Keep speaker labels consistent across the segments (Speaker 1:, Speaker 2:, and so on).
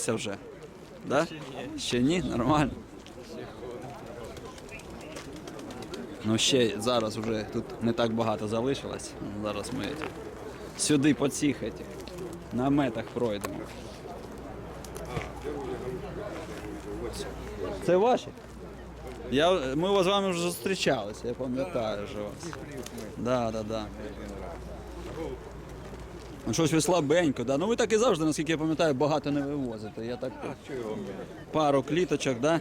Speaker 1: Наїлися вже? Да? Ще ні, нормально. Ну ще зараз вже тут не так багато залишилось. Зараз ми сюди по цих этих наметах пройдемо. Це ваші? Я, ми з вами вже зустрічалися, я пам'ятаю вже вас. Да, да, да. Ну, щось ви слабенько, да? Ну ви так і завжди, наскільки я пам'ятаю, багато не вивозите. Я так пару кліточок, да?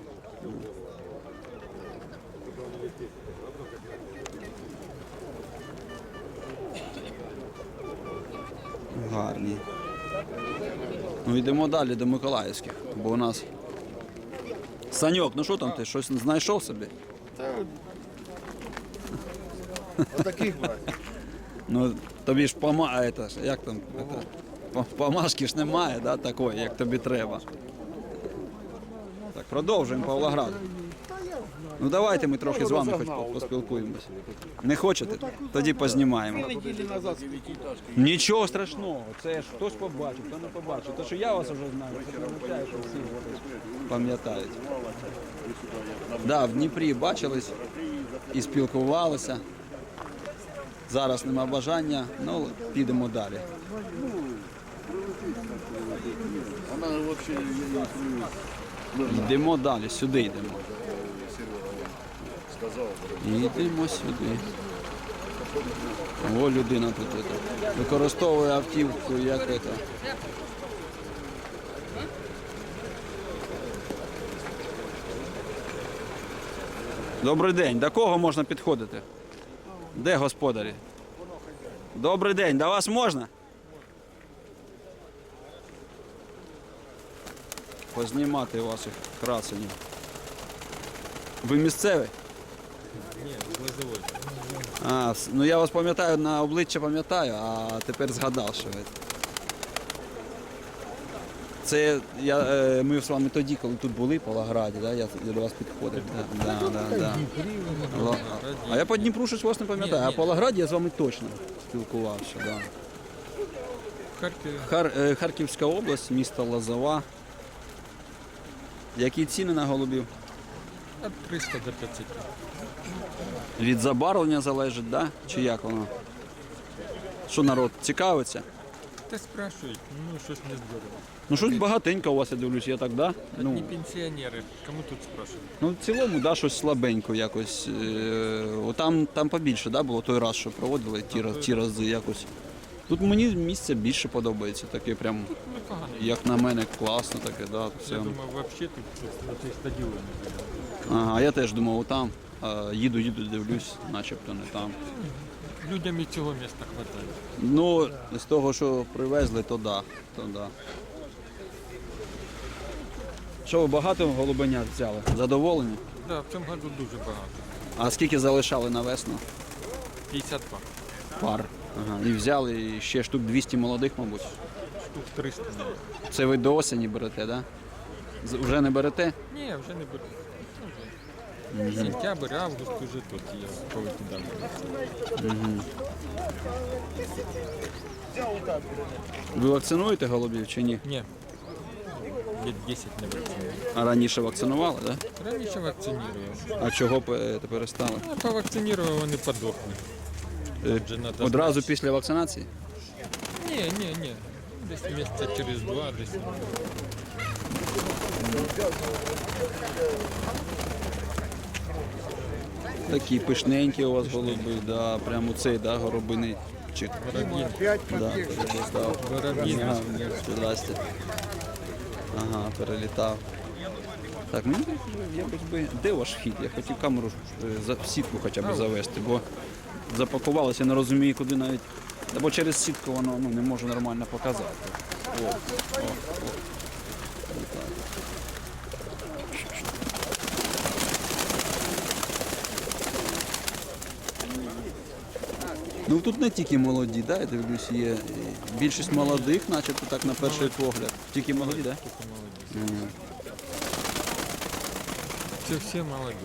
Speaker 1: Гарні. Ну йдемо далі до Миколаївських, бо у нас. Саньок, ну що там ти? Щось знайшов собі?
Speaker 2: Отаких брать.
Speaker 1: Ну тобі ж пома... это, як там, это, по- помашки ж немає, да, такої, як тобі треба. Так, продовжуємо Павлоград. Ну давайте ми трохи з вами хоч по- поспілкуємося. Не хочете? Тоді познімаємо. Нічого страшного, це ж хтось побачив, хто не побачив. То що я вас вже знаю, то пам'ятаю, що всі пам'ятають. Да, в Дніпрі бачились і спілкувалися. Зараз нема бажання, ну підемо далі. Йдемо далі, сюди йдемо. Йдемо сюди. О, людина тут это, використовує автівку як це. Добрий день. До кого можна підходити? Де господарі? Добрий день, до вас можна? Познімати ваших красенів. Ви місцевий? А, с- ну я вас пам'ятаю, на обличчя пам'ятаю, а тепер згадав, що ви. Це я, е, ми з вами тоді, коли тут були, в Павлограді, да, я, я до вас підходив. Да, да, да, да. Ла- А я по Дніпру щось вас не пам'ятаю, а в Павлограді я з вами точно спілкувався. Да. Хар, е, Харківська область, місто Лозова. Які ціни на голубів?
Speaker 3: від 300 до 500.
Speaker 1: Від забарвлення залежить, да? чи як воно? Що народ цікавиться?
Speaker 3: Та спрашують, ну щось не здорово.
Speaker 1: Ну щось багатенько у вас, я дивлюсь, я так, да?
Speaker 3: Ну,
Speaker 1: Ну,
Speaker 3: пенсіонери, кому тут спрашують?
Speaker 1: ну в цілому, да, щось слабенько якось. Е, о, там, там побільше, да, було той раз, що проводили, ті, раз- ті рази якось. Тут мені місце більше подобається, таке прям,
Speaker 3: Непогано.
Speaker 1: як на мене, класно таке, да, все.
Speaker 3: Я думаю, взагалі тут на цей стадіон.
Speaker 1: Ага, я теж думав, там. Їду, їду, дивлюсь, начебто не там.
Speaker 3: Людям і цього міста вистачає.
Speaker 1: Ну, з того, що привезли, то да. То да. Що ви багато голубенят взяли? Задоволені?
Speaker 3: Да, в цьому году дуже багато.
Speaker 1: А скільки залишали на весну?
Speaker 3: 52.
Speaker 1: Пар. Ага. І взяли і ще штук 200 молодих, мабуть.
Speaker 3: Штук 300 навіть.
Speaker 1: Це ви до осені берете, так? Да? Вже не берете?
Speaker 3: Ні, вже не беру. Ну. Сентябрь, август уже тут я повикидав.
Speaker 1: Ви вакцинуєте голубів чи ні?
Speaker 3: Ні. Лет 10 не вакцинував.
Speaker 1: А раніше вакцинували, так?
Speaker 3: Раніше вакцинував.
Speaker 1: А чого пе- перестали?
Speaker 3: А повакцинував, вони подохли.
Speaker 1: Е,
Speaker 3: надо
Speaker 1: Одразу після вакцинації?
Speaker 3: Ні, ні, ні. Десь місяця через два, десь.
Speaker 1: Такі пишненькі у вас голуби, да, прямо цей, да, горобиний. Чик.
Speaker 3: Воробін.
Speaker 1: Да. Ага, перелітав. Так, ну якось би. Де ваш вхід? Я хотів камеру е, в сітку хоча б завести, бо запакувалося, не розумію, куди навіть. Та бо через сітку воно ну, не можу нормально показати. О, о, о. Ну тут не тільки молоді, да, я дивлюсь, є більшість молодих, начебто так на перший погляд. Тільки молоді, так? Да?
Speaker 3: Це всі молоді.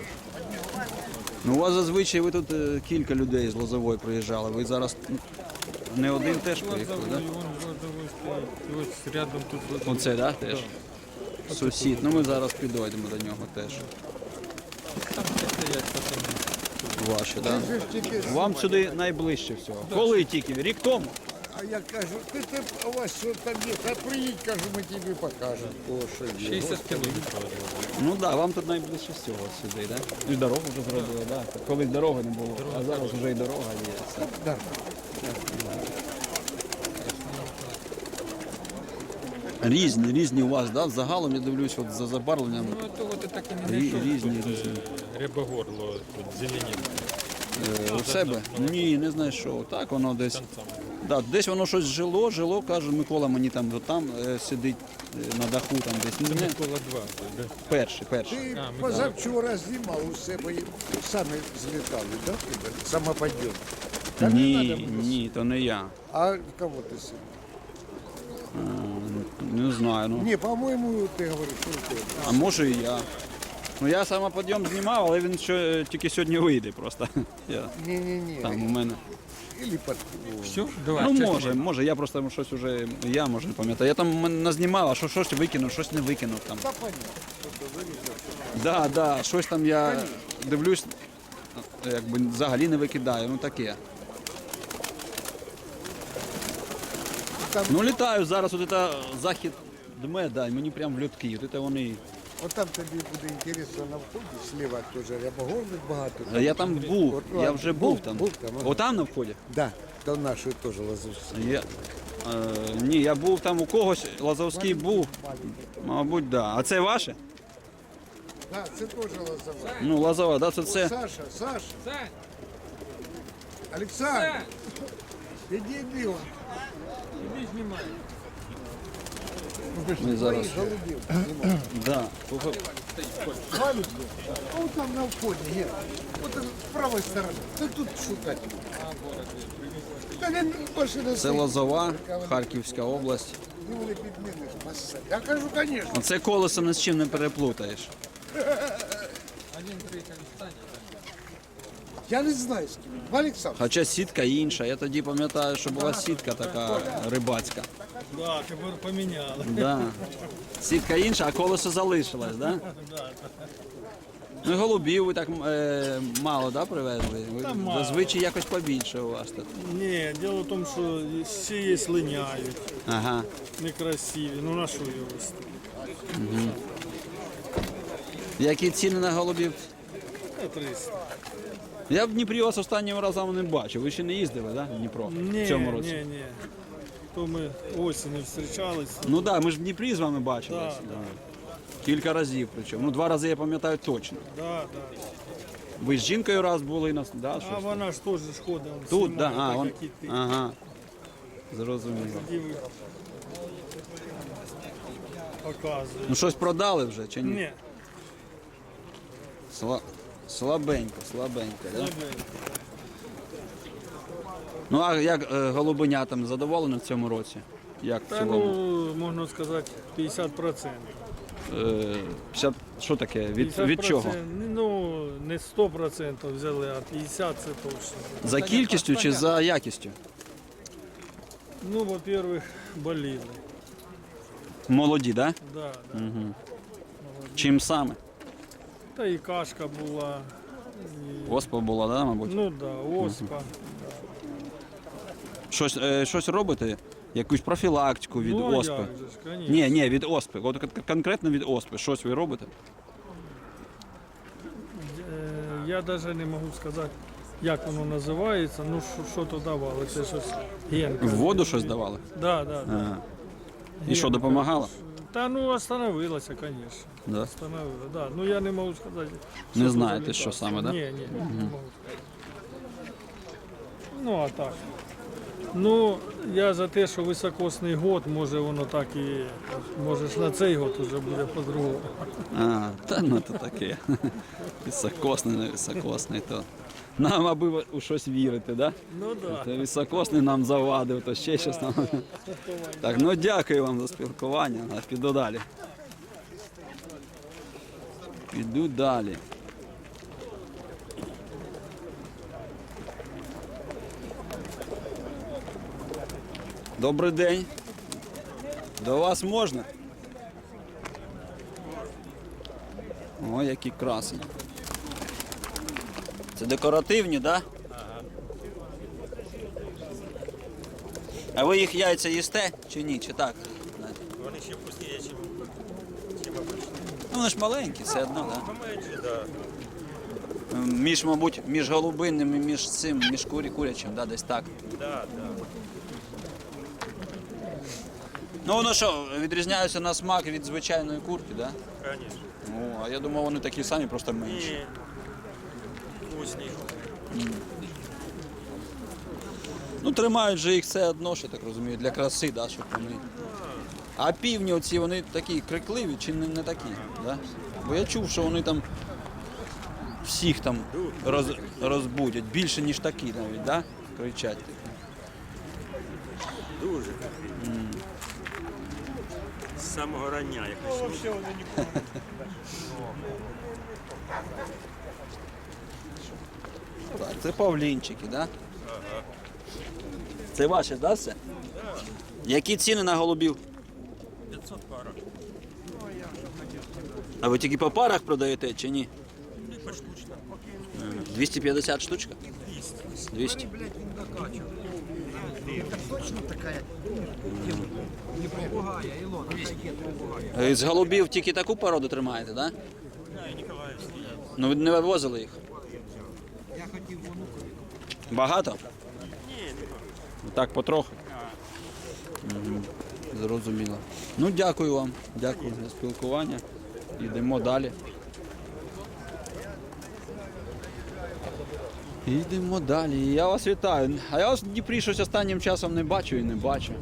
Speaker 1: Ну у вас зазвичай ви тут е, кілька людей з Лозової приїжджали. Ви зараз ну, не один теж приїхали, так? Да?
Speaker 3: І ось рядом тут лозовий.
Speaker 1: Оце, так, да, теж? Сусід. Ну ми зараз підійдемо до нього теж.
Speaker 3: Там стоять потім.
Speaker 1: Ваші, так?
Speaker 2: Ти ж тільки
Speaker 1: Вам сюди найближче всього. Коли тільки? Рік тому?
Speaker 2: А я кажу, ти, ти у вас що там є? Та приїдь, кажу, ми тобі покажемо. О, що є.
Speaker 3: 60 кілометрів.
Speaker 1: Ну так, да, вам тут найближче всього сюди, так? Да? І дорогу вже зробили, так. Да. Колись дороги не було, а зараз вже і дорога є. Все.
Speaker 2: Да.
Speaker 1: Різні, різні у вас, да? Загалом я дивлюсь от за забарвленням.
Speaker 3: Ну, того ти так і не
Speaker 1: Рі-
Speaker 3: знайшов.
Speaker 1: різні,
Speaker 3: тут,
Speaker 1: різні.
Speaker 3: е, Рябогорло, тут зеленінка.
Speaker 1: Е, у себе? Ні, не знайшов. Так воно десь. Да, десь воно щось жило, жило, каже, Микола мені там от там е, сидить е, на даху, там десь. Ну, не,
Speaker 3: Микола 2. Да?
Speaker 1: перший, перший.
Speaker 2: Ти
Speaker 3: А, ми
Speaker 2: позавчора знімав у себе і самі злітали, да? тебе? Самоподйом. Та не
Speaker 1: Ні,
Speaker 2: було.
Speaker 1: ні, то не я.
Speaker 2: А кого ти сидів?
Speaker 1: Не знаю. Ну.
Speaker 2: Ні, по-моєму, ти говориш, що ти.
Speaker 1: А може і я. Ну я самоподйом знімав, але він що, тільки сьогодні вийде просто. Я,
Speaker 2: Ні-ні-ні.
Speaker 1: там у мене.
Speaker 2: Ілі під...
Speaker 3: Все, давай.
Speaker 1: Ну
Speaker 3: чесно.
Speaker 1: може, може, я просто щось уже, я може не пам'ятаю. Я там назнімав, а що щось викинув, щось не викинув там.
Speaker 2: Та понятно, що ти вирізав.
Speaker 1: Да, да, щось там я дивлюсь, якби взагалі не викидаю, ну таке.
Speaker 2: Там,
Speaker 1: Ну літаю зараз, от це захід дме, да, і мені прям в льотки. От це вони.
Speaker 2: от там тобі буде інтересно на вході, зліва теж рябогорник багато.
Speaker 1: А Я там був,
Speaker 2: От,
Speaker 1: я вже був там.
Speaker 2: Був там, ага.
Speaker 1: Отам на вході?
Speaker 2: Да, до нашої теж лазовської.
Speaker 1: Я, е, ні, я був там у когось, Лазовський був, мабуть, да. А це ваше?
Speaker 2: Да, це теж лазова.
Speaker 1: Ну, Лазова, да, це
Speaker 2: О,
Speaker 1: це.
Speaker 2: Саша, Саша, Олександр, іди бігом.
Speaker 3: іди знімай.
Speaker 1: Ми зараз. Да.
Speaker 2: Валют, он там на вході, є. От з правої сторони. Та тут шукати. Та він машина
Speaker 1: Це Лозова, Харківська область.
Speaker 2: Ну, підміниш. Я кажу, звісно.
Speaker 1: Оце колесо ні з чим не переплутаєш.
Speaker 3: Один приїхав Сані.
Speaker 2: Я не знаю з ким. Олександр.
Speaker 1: Хоча сітка інша. Я тоді пам'ятаю, що була сітка така рибацька.
Speaker 4: Да, тепер поміняли.
Speaker 1: Да. Сітка інша, а колесо залишилось, да? Ну і голубів ви так е, мало да, привезли? Ви,
Speaker 4: Та мало.
Speaker 1: зазвичай якось побільше у вас тут.
Speaker 4: Ні, діло в тому, що всі є слиняють,
Speaker 1: Ага.
Speaker 4: некрасиві. Ну на що його вести?
Speaker 1: Які ціни на голубів?
Speaker 4: Та 300.
Speaker 1: Я в Дніпрі вас останнім разом не бачив. Ви ще не їздили, да? в Дніпро
Speaker 4: Ні,
Speaker 1: в цьому році?
Speaker 4: ні, ні. То ми осінню зустрічалися.
Speaker 1: Ну так, да, ми ж в Дніпрі з вами бачились.
Speaker 4: Да,
Speaker 1: Да. Кілька разів причому. Ну, два рази я пам'ятаю точно.
Speaker 4: Да, да.
Speaker 1: Ви з жінкою раз були нас, да,
Speaker 4: А
Speaker 1: щось?
Speaker 4: вона ж теж ж
Speaker 1: Тут, да, а,
Speaker 4: так,
Speaker 1: он...
Speaker 4: як і ти.
Speaker 1: Ага. Зрозуміло.
Speaker 4: Тоді ви.
Speaker 1: Ну щось продали вже чи ні?
Speaker 4: Ні,
Speaker 1: Сла... Слабенько, слабенько, да? Ну а як е, голубенятам задоволені в цьому році? Як в
Speaker 4: Та
Speaker 1: цілому?
Speaker 4: ну, можна сказати, 50%.
Speaker 1: Е, 50... Що таке? Від, від чого?
Speaker 4: Ну, не 100% взяли, а 50% це точно.
Speaker 1: За кількістю чи за якістю?
Speaker 4: Ну, во-первых, боліли.
Speaker 1: Молоді, да?
Speaker 4: Да, да.
Speaker 1: Чим саме?
Speaker 4: Та і кашка була. І...
Speaker 1: Оспа була, да, мабуть?
Speaker 4: Ну да, оспа.
Speaker 1: Щось, е, щось робите? Якусь профілактику від
Speaker 4: ну, а
Speaker 1: оспи?
Speaker 4: як же ж, конечно.
Speaker 1: Ні, ні, від оспи. От кон- конкретно від оспи. Щось ви робите?
Speaker 4: Е, Я навіть не можу сказати, як воно називається, ну що, що то давали, це щось генка.
Speaker 1: В воду щось давали?
Speaker 4: Да, да, да.
Speaker 1: І що, допомагало?
Speaker 4: Та ну остановилася, звісно.
Speaker 1: Да.
Speaker 4: Остановила, да. Ну я не можу сказати.
Speaker 1: Не знаєте,
Speaker 4: за
Speaker 1: що
Speaker 4: лікарство.
Speaker 1: саме, да?
Speaker 4: Ні, ні, не можу. Ну а так. Ну, я за те, що високосний год, може воно так і. Може ж на цей год вже буде по-другому.
Speaker 1: А, та ну то таке. Високосний, не високосний, то. Нам аби у щось вірити, да?
Speaker 4: Ну так.
Speaker 1: Це високосний нам завадив, то ще щось нам. Так, ну дякую вам за спілкування. А піду далі. Піду далі. Добрий день. До вас можна? Ой, які красені. Це декоративні, так? Да? А ви їх яйця їсте чи ні? Чи так?
Speaker 5: Вони ще вкусніші, ніж чим обично.
Speaker 1: Ну, вони ж маленькі, все одно, так?
Speaker 5: Ну, менше, да.
Speaker 1: Да? Між, мабуть, між голубинним і між цим, між курі, курячим, да, десь так.
Speaker 5: Да, да.
Speaker 1: Ну воно що, відрізняються на смак від звичайної курки, так? Да?
Speaker 5: Конечно.
Speaker 1: Ну, а я думав, вони такі самі, просто менші.
Speaker 5: Ні.
Speaker 1: Ну, тримають же їх все одно, що так розумію, для краси, да, щоб вони. А півні оці вони такі крикливі чи не, не такі? Да? Бо я чув, що вони там всіх там роз, розбудять, більше, ніж такі навіть, да? кричать.
Speaker 5: Дуже. З самого рання якось.
Speaker 1: Так, це павлінчики, да? Це ваше, да, все? Які ціни на голубів?
Speaker 5: 500 пара.
Speaker 1: А ви тільки по парах продаєте чи ні?
Speaker 5: Ну, поштучно.
Speaker 1: 250 штучка? 200.
Speaker 2: Точно такая.
Speaker 1: Е, З голубів тільки таку породу тримаєте, так? Да? Ну ви не вивозили їх? Багато?
Speaker 5: Ні, не
Speaker 1: Так, потроху. Зрозуміло. Ну, дякую вам. Дякую за спілкування. Йдемо далі. Йдемо далі. Я вас вітаю. А я вас в Дніпрі щось останнім часом не бачу і не бачу.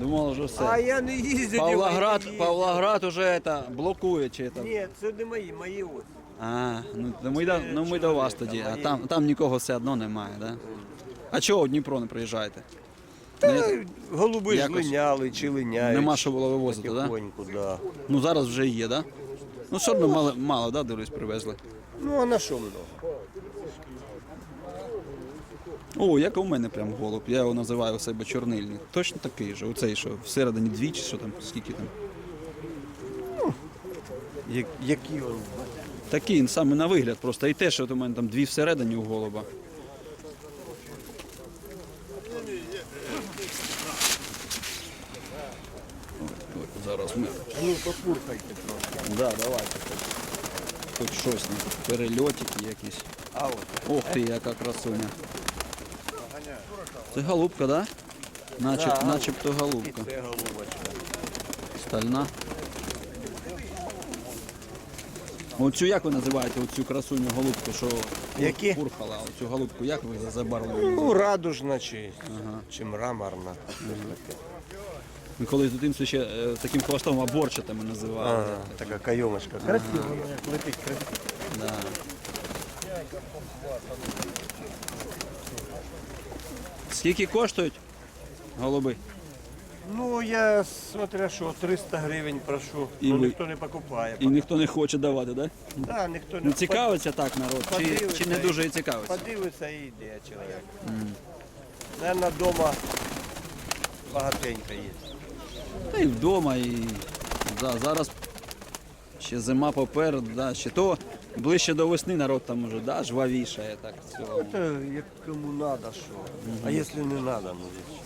Speaker 1: Думав, вже все.
Speaker 6: А я не їздив.
Speaker 1: Павлоград,
Speaker 6: я не їздив.
Speaker 1: Павлоград уже это, блокує чи это.
Speaker 6: Ні, це не мої, мої ось.
Speaker 1: А, ну, то ми, до, ну ми до вас тоді, а там, там нікого все одно немає, да? А чого в Дніпро не приїжджаєте?
Speaker 6: Та голуби ж
Speaker 1: Якось
Speaker 6: линяли чи линяють.
Speaker 1: Нема що було вивозити, да?
Speaker 6: Да.
Speaker 1: Ну зараз вже є, да? Ну все одно мало, мало да, дивлюсь, привезли.
Speaker 6: Ну а на що много?
Speaker 1: О, як у мене прям голуб, я його називаю у себе чорнильний. Точно такий же, оцей, що всередині дві чи що там, скільки там.
Speaker 6: Я- Які вони?
Speaker 1: Такий він саме на вигляд просто. І те, що у мене там дві всередині у голуба. Ой, ой, зараз ми.
Speaker 6: Ну, попурхайте трохи.
Speaker 1: Да, давайте. Хоч щось, перельотики якісь.
Speaker 6: А от.
Speaker 1: Ох ти, яка красуня. Це голубка, да? Начеб,
Speaker 6: Да.
Speaker 1: начебто голубка.
Speaker 6: це голубочка.
Speaker 1: Стальна. Оцю як ви називаєте оцю красуню голубку, що
Speaker 6: Які?
Speaker 1: пурхала, оцю голубку, як ви за забарвлюєте?
Speaker 6: Ну, радужна чи, чи мраморна.
Speaker 1: Ми колись в дитинстві ще е, таким хвостом аборчатами називали.
Speaker 6: А, така кайомочка. Красиво, летить красиво.
Speaker 1: Да. Скільки коштують голуби?
Speaker 6: Ну, я смотря що, 300 гривень прошу,
Speaker 1: І
Speaker 6: ну
Speaker 1: ви-
Speaker 6: ніхто не покупає.
Speaker 1: І ніхто не хоче давати, так? Да?
Speaker 6: Да, ніхто не
Speaker 1: Ну цікавиться так народ, чи,
Speaker 6: подивиться
Speaker 1: чи не
Speaker 6: і-
Speaker 1: дуже і цікавиться?
Speaker 6: Подивиться і йде чоловік. Наверно, вдома багатенько є.
Speaker 1: Та і вдома, і да, зараз ще зима попереду, да, ще то ближче до весни народ там уже да, жвавішає так. в цілому.
Speaker 6: Це як кому треба, що. А якщо не треба, ну здесь.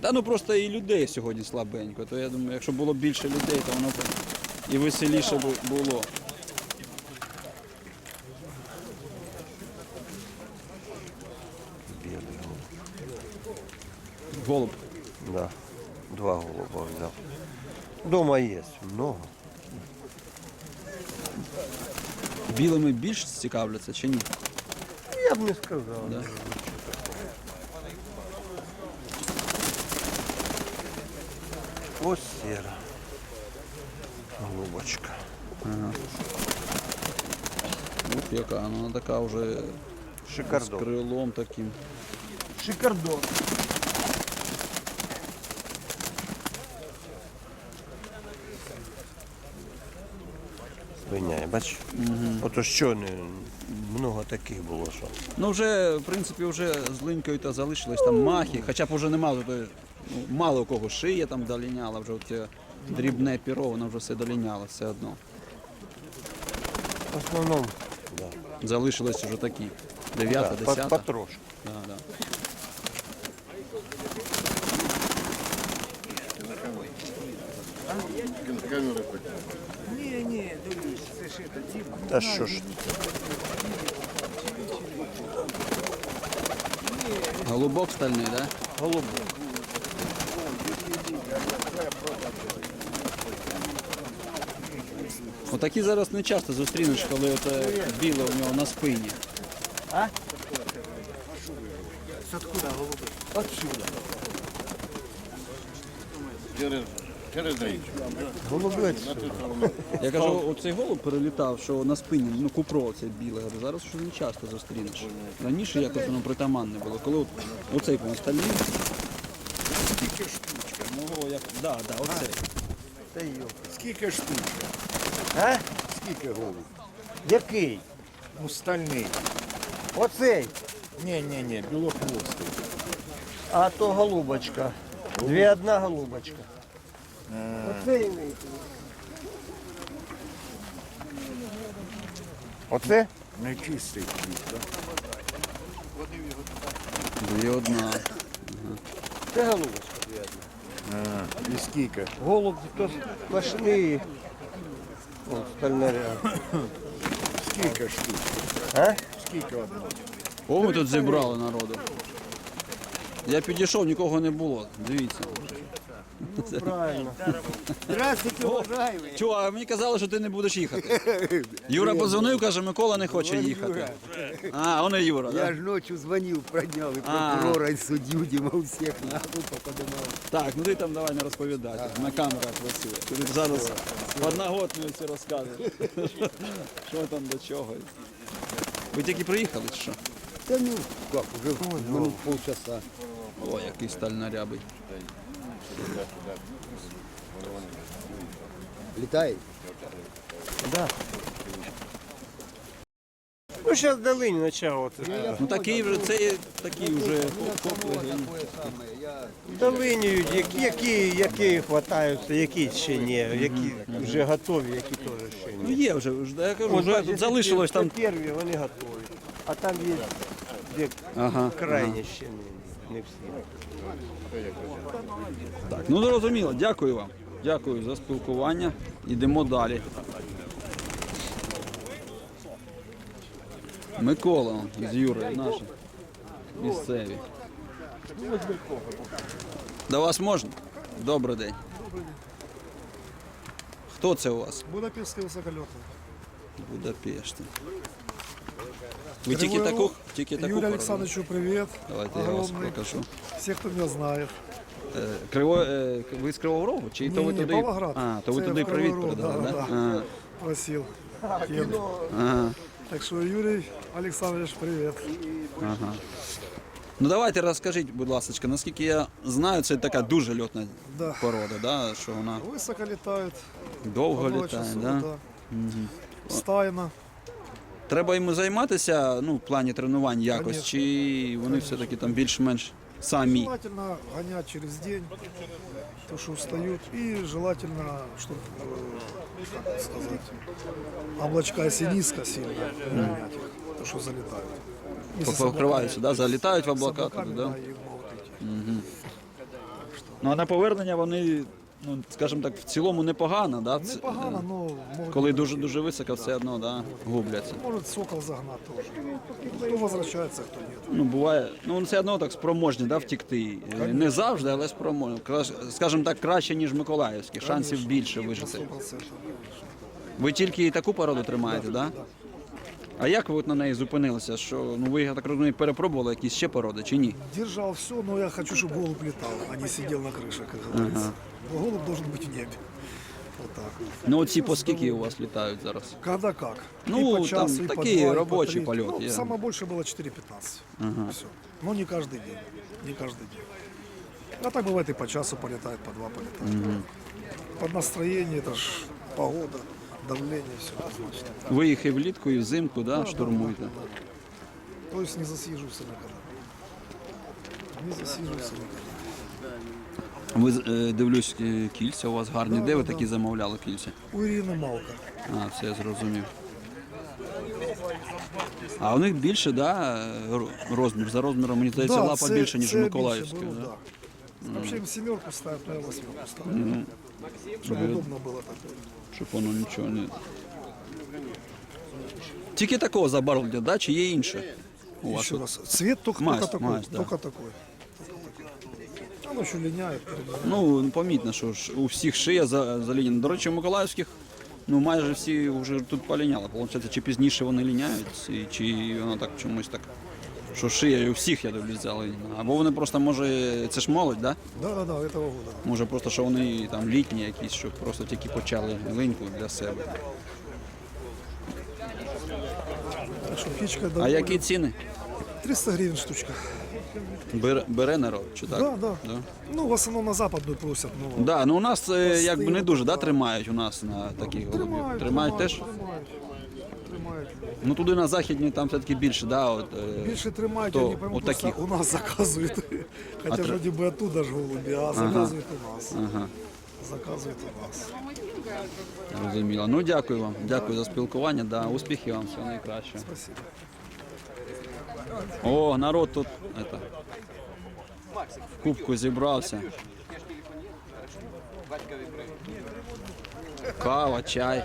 Speaker 1: Та ну просто і людей сьогодні слабенько, то я думаю, якщо було більше людей, то воно б і веселіше бу- було.
Speaker 6: білий голуб.
Speaker 1: Голуб.
Speaker 6: Да. Два голуба взяв. Дома є, много.
Speaker 1: Білими більш цікавляться чи ні?
Speaker 6: Я б не сказав.
Speaker 1: Да.
Speaker 6: Ось сіра. Голубочка.
Speaker 1: Ух, яка, ну, вона така вже з
Speaker 6: Шикардон.
Speaker 1: крилом таким.
Speaker 6: Шикардон. Виняє, бач? Ото що не много таких було, що.
Speaker 1: Ну вже, в принципі, вже з линькою та залишились там махи, хоча б вже нема, то, ну, мало у кого шия там доліняла, вже оце дрібне піро, воно вже все доліняло все одно.
Speaker 6: В основному, да.
Speaker 1: Залишились вже такі. Дев'ята,
Speaker 6: Да, по-
Speaker 1: десята.
Speaker 6: потрошку.
Speaker 1: Да, да.
Speaker 6: Та що ж?
Speaker 1: Голубок стальний, так? Да?
Speaker 6: Голубок.
Speaker 1: Отакі зараз не часто зустрінеш, коли оце біле у нього на спині.
Speaker 6: Голубець.
Speaker 1: Я кажу, оцей голуб перелітав, що на спині, ну купро це біле. Зараз вже не часто зустрінеш. Раніше якось воно притаманне було. Коли от, оцей по стальний. Скільки штучка? Ну, як, да, да, оцей.
Speaker 6: Та йо.
Speaker 2: Скільки штучка?
Speaker 6: А?
Speaker 2: Скільки голуб?
Speaker 6: Який?
Speaker 2: Ну, стальний.
Speaker 6: Оцей.
Speaker 2: Ні, ні, ні, білохвостий.
Speaker 6: А то голубочка. Дві одна голубочка. Оце імеється. Оце?
Speaker 2: Не чистий квіт,
Speaker 1: Дві одна.
Speaker 6: Це голубочка дві одна.
Speaker 2: А, і скільки?
Speaker 6: Голуб то сплошний. О, стальна ряд.
Speaker 2: Скільки штук?
Speaker 6: А?
Speaker 2: Скільки одного?
Speaker 1: О, ми тут зібрали народу. Я підійшов, нікого не було. Дивіться.
Speaker 6: Правильно. Здравствуйте, уважаемые.
Speaker 1: Чого, а мені казали, що ти не будеш їхати. Юра подзвонив, каже, Микола не хоче їхати. А, он і Юра,
Speaker 7: Я
Speaker 1: так?
Speaker 7: ж ночью звонил, поднял и
Speaker 1: А.
Speaker 7: прокурора, и судью, Дима, у всех нахуй поподымал.
Speaker 1: Так, ну ти там давай не розповідай. На камерах працює. Ти тут зараз одноготно все розказуєш. Що там до чого. Ви тільки приїхали чи що?
Speaker 7: Да ну, как, уже минут полчаса.
Speaker 1: О, який стальнорябий.
Speaker 7: Летает?
Speaker 6: Ну, зараз долинь почав.
Speaker 1: Ну такий вже, це є такий вже
Speaker 6: Долинюють, які, які, які хватаються, які ще ні, які вже готові, які теж ще
Speaker 1: Ну
Speaker 6: ні.
Speaker 1: є вже, вже я кажу, вже тут залишилось там.
Speaker 6: Перві, вони готові. А там є, де
Speaker 1: Ага.
Speaker 6: крайні ще не, не всі.
Speaker 1: Так, ну зрозуміло, дякую вам. Дякую за спілкування. Йдемо далі. Микола з Юрою наші. Місцеві. До вас можна? Добрий день. Хто це у вас?
Speaker 8: Будапештский высоколетный.
Speaker 1: Будапешти. Ви тільки таку, тільки таку
Speaker 8: Юрию
Speaker 1: породу?
Speaker 8: Александровичу привет.
Speaker 1: Давайте я вас
Speaker 8: Огромный.
Speaker 1: покажу.
Speaker 8: Всех, кто меня знает.
Speaker 1: Е, Криво, е, ви з Кривого Рогу? Чи то ви
Speaker 8: Ні-ні,
Speaker 1: туди?
Speaker 8: Павлоград.
Speaker 1: А, то ви
Speaker 8: Це
Speaker 1: туди
Speaker 8: в Кривий
Speaker 1: привіт
Speaker 8: Рог,
Speaker 1: передали,
Speaker 8: да,
Speaker 1: так?
Speaker 8: да. Просил. Еду.
Speaker 1: Ага.
Speaker 8: Так что, Юрий Александрович, привет.
Speaker 1: Ага. Ну давайте розкажіть, будь ласка, наскільки я знаю, це така дуже льотна
Speaker 8: Да.
Speaker 1: порода, да? що вона
Speaker 8: Высоко летает.
Speaker 1: довго
Speaker 8: по
Speaker 1: літає.
Speaker 8: часа,
Speaker 1: Да?
Speaker 8: да. Стайно.
Speaker 1: Треба йому займатися ну, в плані тренувань якось,
Speaker 8: Конечно.
Speaker 1: чи вони все-таки там більш-менш самі.
Speaker 8: Желательно гонять через день, то что устают. И желательно, чтобы, как это сказать, облачка, если низко сильно, гонять их, то что залетают. Если с
Speaker 1: Покриваються, да? залітають в облака
Speaker 8: с
Speaker 1: туди, да?
Speaker 8: да, и могут идти.
Speaker 1: Ну а на повернення вони, ну, скажімо так, в цілому непогано, да? Це,
Speaker 8: Непогано,
Speaker 1: е,
Speaker 8: но
Speaker 1: коли дуже-дуже високо, все одно да, губляться.
Speaker 8: Может сокол загнать тоже. Кто возвращается, кто нет.
Speaker 1: Ну, буває, ну вони все одно так спроможні да, втікти. Е, Не завжди, але спроможні. Скажімо так, краще, ніж Миколаївські. Шансів більше вижити.
Speaker 8: 100%.
Speaker 1: Ви тільки і таку породу тримаєте, так? Да? А як ви от на неї зупинилися? Що ну ви я так розумію, перепробували якісь ще породи чи ні?
Speaker 8: Держал все, но я хочу, чтобы голубь летал, а не сидел на крыше, как говорится. Голубь должен быть в небе. Вот так.
Speaker 1: Ну оці по скільки у вас літають зараз?
Speaker 8: Когда как.
Speaker 1: Ну,
Speaker 8: и по часу,
Speaker 1: там
Speaker 8: и по
Speaker 1: такие
Speaker 8: два, и по
Speaker 1: рабочие
Speaker 8: три.
Speaker 1: полеты,
Speaker 8: Ну,
Speaker 1: я-
Speaker 8: Самое больше было 4.15. Все. Но не каждый день. Не каждый день. А так бывает и по часу полетает, по два полетает. Под настроение, это ж погода, давление, все однозначно.
Speaker 1: Ви їх і влітку, і взимку да, штурмуєте.
Speaker 8: То есть не засиживался никогда. Не засиживался никогда.
Speaker 1: Ви е, дивлюсь, е, кільця у вас гарні. Де ви такі замовляли кільця?
Speaker 8: У Ирины Малка.
Speaker 1: А, все я зрозумів. А у них більше, да, р- розмір. За розміром, мені здається, лапа більше, ніж у Миколаївської.
Speaker 8: було,
Speaker 1: Да?
Speaker 8: да. Вообще им семерку ставят, но я восьмерку ставлю. Чтобы удобно было такое.
Speaker 1: Щоб воно нічого не. Тільки такого забарвлення, да? чи є інше? У вас
Speaker 8: Еще
Speaker 1: тут?
Speaker 8: раз. Цвет только,
Speaker 1: Мазь,
Speaker 8: только такой.
Speaker 1: мазь, да.
Speaker 8: Только такой. Оно еще линяет.
Speaker 1: Ну, помітно, що ж у всіх шия за- заліняна. До речі, у Миколаївських ну, майже всі вже тут поліняли. Получається, чи пізніше вони ліняють, і- чи воно так чомусь так. Що шия у всіх, я дивлюсь, заліняна. Або вони просто, може, це ж молодь, да?
Speaker 8: Да, да, да, этого года.
Speaker 1: Може просто, що вони там літні якісь, що просто тільки почали линьку для себе.
Speaker 8: Так
Speaker 1: А які ціни?
Speaker 8: 300 гривен штучка.
Speaker 1: Бере, бере народ, чи так?
Speaker 8: Да, да.
Speaker 1: Да?
Speaker 8: Ну, в основном на западную просят. Но...
Speaker 1: Да, ну у нас е, якби не дуже да, тримають у нас на таких голубів.
Speaker 8: Тримають,
Speaker 1: Тримають теж?
Speaker 8: Тримають.
Speaker 1: Ну туди на західні там все-таки більше, да, от, е,
Speaker 8: Більше тримають,
Speaker 1: Хто?
Speaker 8: не
Speaker 1: От
Speaker 8: просто
Speaker 1: таких?
Speaker 8: у нас заказують. Хотя
Speaker 1: тр-
Speaker 8: вроде бы оттуда ж голуби, а заказують у нас.
Speaker 1: Ага,
Speaker 8: Заказують у нас.
Speaker 1: зрозуміло. Ну дякую вам, дякую за спілкування, да, успіхів вам, всього найкращого.
Speaker 8: Спасибо.
Speaker 1: О, народ тут это, в кубку зібрався. Кава, чай.